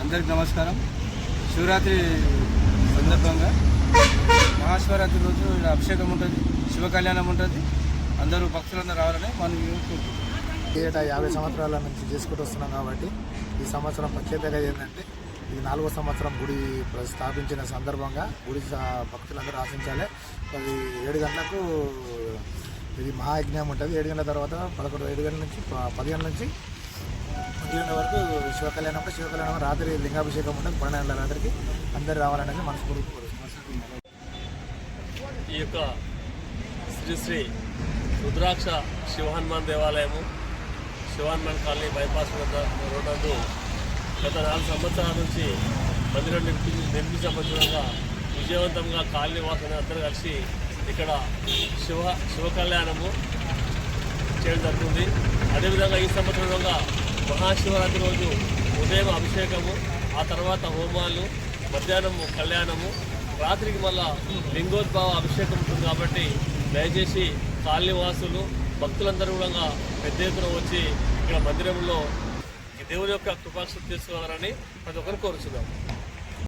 అందరికి నమస్కారం. శివరాత్రి సందర్భంగా మహాశివరాత్రి రోజు ఇక్కడ అభిషేకం ఉంటుంది శివ కళ్యాణం ఉంటుంది. అందరూ భక్తులందరూ రావాలని మనం ఏటా యాభై సంవత్సరాల నుంచి చేసుకుంటూ వస్తున్నాం కాబట్టి ఈ సంవత్సరం ప్రత్యేకత ఏంటంటే ఇది నాలుగో సంవత్సరం గుడి ప్ర- స్థాపించిన సందర్భంగా గుడి సా- భక్తులందరూ ఆశించాలి. అది ఏడు గంటలకు ఇది మహాయజ్ఞం ఉంటుంది. ఏడు గంటల తర్వాత పదకొండు ఏడు గంటల నుంచి పది గంటల నుంచి ఇటువంటి వరకు శివ కళ్యాణం శివ కళ్యాణం రాత్రి లింగాభిషేకం ఉంటుంది పన్నెండు అందరికీ రాత్రికి అందరూ రావాలనేది మనస్ఫూర్తి కోరుతున్నాం ఈ యొక్క శ్రీ శ్రీ రుద్రాక్ష శివహనుమాన్ దేవాలయము Shivahanuman colony bypass road road గత నాలుగు సంవత్సరాల నుంచి మందిరం నిర్మి నిర్మించబడినంగా విజయవంతంగా కాలనీ వాసులు అందరూ కలిసి ఇక్కడ శివ శివ కళ్యాణము చేయడం జరుగుతుంది. అదేవిధంగా ఈ సంవత్సరంగా మహాశివరాత్రి రోజు ఉదయం అభిషేకము ఆ తర్వాత హోమాలు మధ్యాహ్నము కళ్యాణము. రాత్రికి మళ్ళా లింగోద్భావ అభిషేకం ఉంటుంది కాబట్టి దయచేసి కాలనీవాసులు భక్తులందరూ కూడా పెద్ద ఎత్తున వచ్చి ఇక్కడ మందిరంలో ఈ దేవుని యొక్క కృపాక్ష తీసుకోవాలని ప్రతి ఒక్కరు కోరుచున్నాం